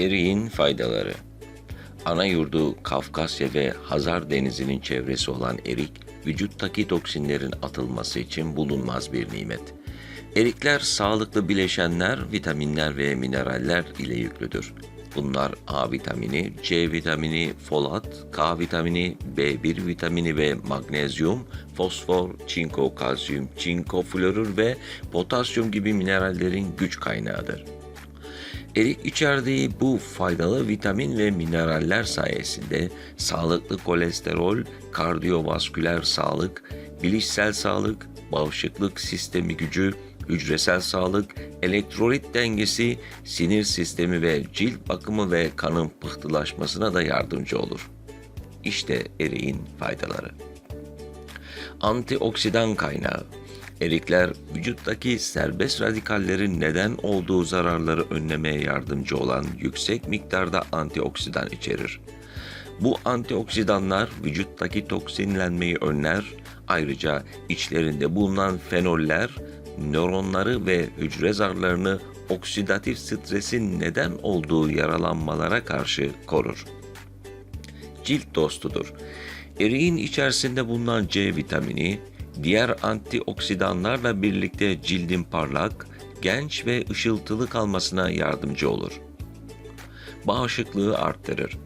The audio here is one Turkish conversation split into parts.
Eriğin faydaları Ana yurdu Kafkasya ve Hazar Denizi'nin çevresi olan erik, vücuttaki toksinlerin atılması için bulunmaz bir nimet. Erikler sağlıklı bileşenler, vitaminler ve mineraller ile yüklüdür. Bunlar A vitamini, C vitamini, folat, K vitamini, B1 vitamini ve magnezyum, fosfor, çinko, kalsiyum, çinko, florür ve potasyum gibi minerallerin güç kaynağıdır. Erik içerdiği bu faydalı vitamin ve mineraller sayesinde sağlıklı kolesterol, kardiyovasküler sağlık, bilişsel sağlık, bağışıklık sistemi gücü, hücresel sağlık, elektrolit dengesi, sinir sistemi ve cilt bakımı ve kanın pıhtılaşmasına da yardımcı olur. İşte eriğin faydaları. Antioksidan kaynağı. Erikler vücuttaki serbest radikallerin neden olduğu zararları önlemeye yardımcı olan yüksek miktarda antioksidan içerir. Bu antioksidanlar vücuttaki toksinlenmeyi önler, ayrıca içlerinde bulunan fenoller nöronları ve hücre zarlarını oksidatif stresin neden olduğu yaralanmalara karşı korur cilt dostudur. Eriğin içerisinde bulunan C vitamini, diğer antioksidanlarla birlikte cildin parlak, genç ve ışıltılı kalmasına yardımcı olur. Bağışıklığı arttırır.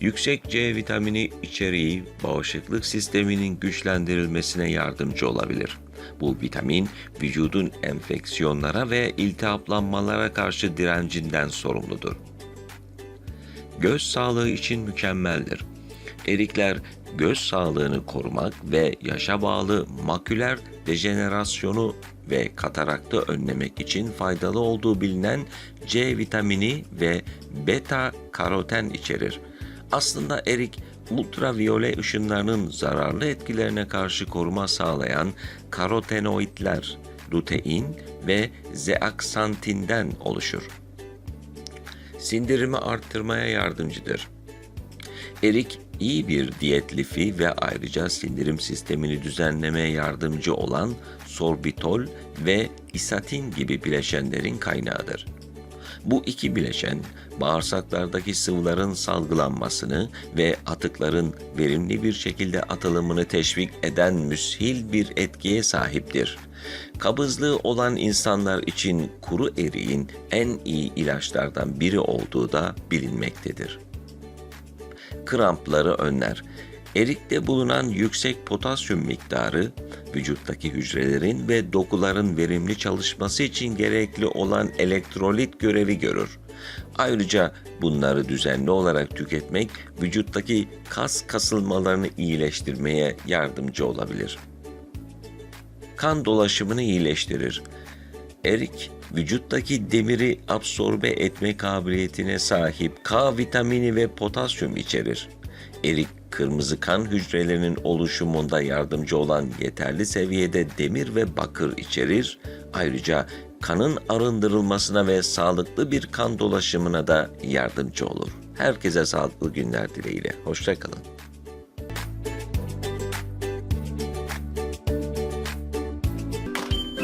Yüksek C vitamini içeriği bağışıklık sisteminin güçlendirilmesine yardımcı olabilir. Bu vitamin vücudun enfeksiyonlara ve iltihaplanmalara karşı direncinden sorumludur göz sağlığı için mükemmeldir. Erikler göz sağlığını korumak ve yaşa bağlı maküler dejenerasyonu ve kataraktı önlemek için faydalı olduğu bilinen C vitamini ve beta karoten içerir. Aslında erik ultraviyole ışınlarının zararlı etkilerine karşı koruma sağlayan karotenoidler, lutein ve zeaksantinden oluşur sindirimi arttırmaya yardımcıdır. Erik iyi bir diyet lifi ve ayrıca sindirim sistemini düzenlemeye yardımcı olan sorbitol ve isatin gibi bileşenlerin kaynağıdır. Bu iki bileşen bağırsaklardaki sıvıların salgılanmasını ve atıkların verimli bir şekilde atılımını teşvik eden müshil bir etkiye sahiptir. Kabızlığı olan insanlar için kuru eriğin en iyi ilaçlardan biri olduğu da bilinmektedir. Krampları önler. Erikte bulunan yüksek potasyum miktarı vücuttaki hücrelerin ve dokuların verimli çalışması için gerekli olan elektrolit görevi görür. Ayrıca bunları düzenli olarak tüketmek vücuttaki kas kasılmalarını iyileştirmeye yardımcı olabilir. Kan dolaşımını iyileştirir. Erik vücuttaki demiri absorbe etme kabiliyetine sahip K vitamini ve potasyum içerir. Erik kırmızı kan hücrelerinin oluşumunda yardımcı olan yeterli seviyede demir ve bakır içerir. Ayrıca kanın arındırılmasına ve sağlıklı bir kan dolaşımına da yardımcı olur. Herkese sağlıklı günler dileğiyle. Hoşçakalın.